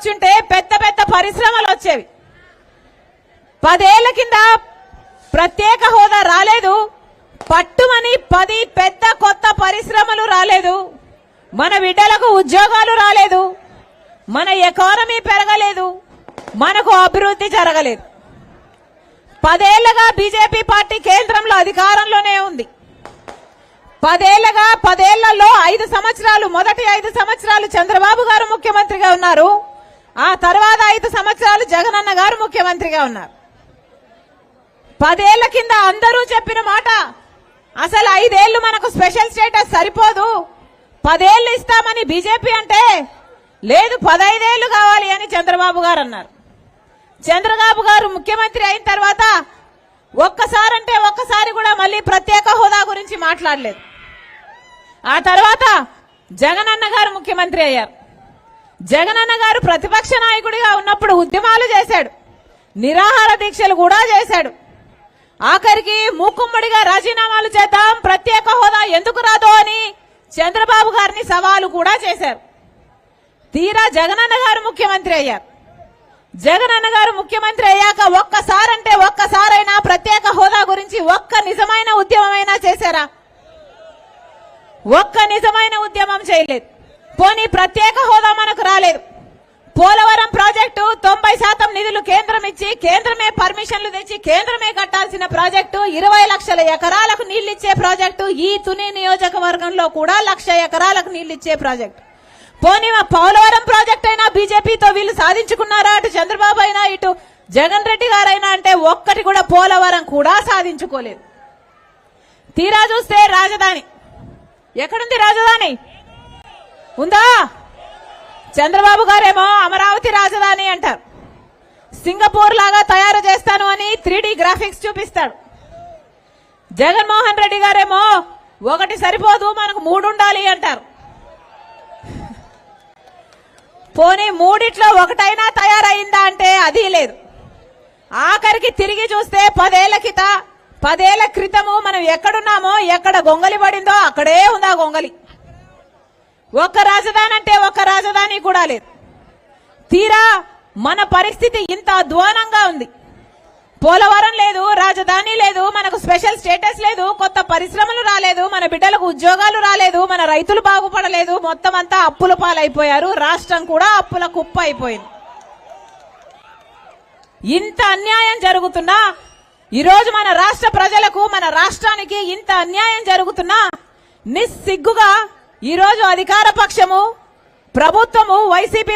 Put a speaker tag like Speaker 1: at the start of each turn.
Speaker 1: వచ్చుంటే పెద్ద పెద్ద పరిశ్రమలు వచ్చేవి. పదేళ్ళ కింద ప్రత్యేక హోదా రాలేదు. పట్టుమని పది పెద్ద కొత్త పరిశ్రమలు రాలేదు. మన బిడ్డలకు ఉద్యోగాలు రాలేదు. మన ఎకానమీ పెరగలేదు. మనకు అభివృద్ధి జరగలేదు. పదేళ్ళగా బీజేపీ పార్టీ కేంద్రంలో అధికారంలోనే ఉంది. పదేళ్ళగా పదేళ్ళలో ఐదు సంవత్సరాలు మొదటి ఐదు సంవత్సరాలు చంద్రబాబు గారు ముఖ్యమంత్రిగా ఉన్నారు. ఆ తర్వాత ఐదు సంవత్సరాలు జగనన్న గారు ముఖ్యమంత్రిగా ఉన్నారు. పదేళ్ళ కింద అందరూ చెప్పిన మాట అసలు ఐదేళ్ళు మనకు స్పెషల్ స్టేటస్ సరిపోదు. పదేళ్ళు ఇస్తామని బీజేపీ అంటే లేదు పదైదేళ్ళు కావాలి అని చంద్రబాబు గారు అన్నారు. చంద్రబాబు గారు ముఖ్యమంత్రి అయిన తర్వాత ఒక్కసారి అంటే ఒక్కసారి కూడా మళ్ళీ ప్రత్యేక హోదా గురించి మాట్లాడలేదు. ఆ తర్వాత జగనన్న గారు ముఖ్యమంత్రి అయ్యారు. జగనన్న గారు ప్రతిపక్ష నాయకుడిగా ఉన్నప్పుడు ఉద్యమాలు చేశాడు. నిరాహార దీక్షలు కూడా చేశాడు. ఆఖరికి మూకుమ్మడిగా రాజీనామాలు చేద్దాం ప్రత్యేక హోదా ఎందుకు రాదో అని చంద్రబాబు గారిని సవాలు కూడా చేశారు. తీరా జగనన్న గారు ముఖ్యమంత్రి అయ్యారు. జగనన్న గారు ముఖ్యమంత్రి అయ్యాక ఒక్కసారంటే ఒక్కసారైనా ప్రత్యేక హోదా గురించి ఒక్క నిజమైన ఉద్యమమైనా చేశారా? ఒక్క నిజమైన ఉద్యమం చేయలేదు. పోనీ ప్రత్యేక హోదా మనకు రాలేదు. పోలవరం ప్రాజెక్టు తొంభై శాతం నిధులు కేంద్రం ఇచ్చి కేంద్రమే పర్మిషన్లు తెచ్చి కేంద్రమే కట్టాల్సిన ప్రాజెక్టు ఇరవై లక్షల ఎకరాలకు నీళ్ళిచ్చే ప్రాజెక్టు ఈ తుని నియోజకవర్గంలో కూడా లక్ష ఎకరాలకు నీళ్ళిచ్చే ప్రాజెక్టు. పోనీ మా పోలవరం ప్రాజెక్ట్ అయినా బీజేపీతో వీళ్ళు సాధించుకున్నారా అటు చంద్రబాబు అయినా ఇటు జగన్ రెడ్డి గారైనా అంటే ఒక్కటి కూడా పోలవరం కూడా సాధించుకోలేదు. తీరా చూస్తే రాజధాని. ఎక్కడుంది రాజధాని? ఉందా? చంద్రబాబు గారేమో అమరావతి రాజధాని అంటారు. సింగపూర్ లాగా తయారు చేస్తాను అని త్రీ గ్రాఫిక్స్ చూపిస్తాడు. జగన్మోహన్ రెడ్డి గారేమో ఒకటి సరిపోదు మనకు మూడు ఉండాలి అంటారు. పోనీ మూడిట్లో ఒకటైనా తయారైందా అంటే అది లేదు. ఆఖరికి తిరిగి చూస్తే పదేళ్ళ కిత పదేళ్ళ క్రితము మనం ఎక్కడున్నామో ఎక్కడ గొంగలి పడిందో అక్కడే ఉందా గొంగలి. ఒక్క రాజధాని అంటే ఒక్క రాజధాని కూడా లేదు. తీరా మన పరిస్థితి ఇంత అధ్వానంగా ఉంది. పోలవరం లేదు రాజధాని లేదు మనకు స్పెషల్ స్టేటస్ లేదు కొత్త పరిశ్రమలు రాలేదు మన బిడ్డలకు ఉద్యోగాలు రాలేదు మన రైతులు బాగుపడలేదు మొత్తం అంతా అప్పుల పాలైపోయారు రాష్ట్రం కూడా అప్పుల కుప్ప అయిపోయింది. ఇంత అన్యాయం జరుగుతున్నా ఈరోజు మన రాష్ట్ర ప్రజలకు మన రాష్ట్రానికి ఇంత అన్యాయం జరుగుతున్నా నిస్సిగ్గుగా ఈరోజు అధికార పక్షము ప్రభుత్వము వైసీపీ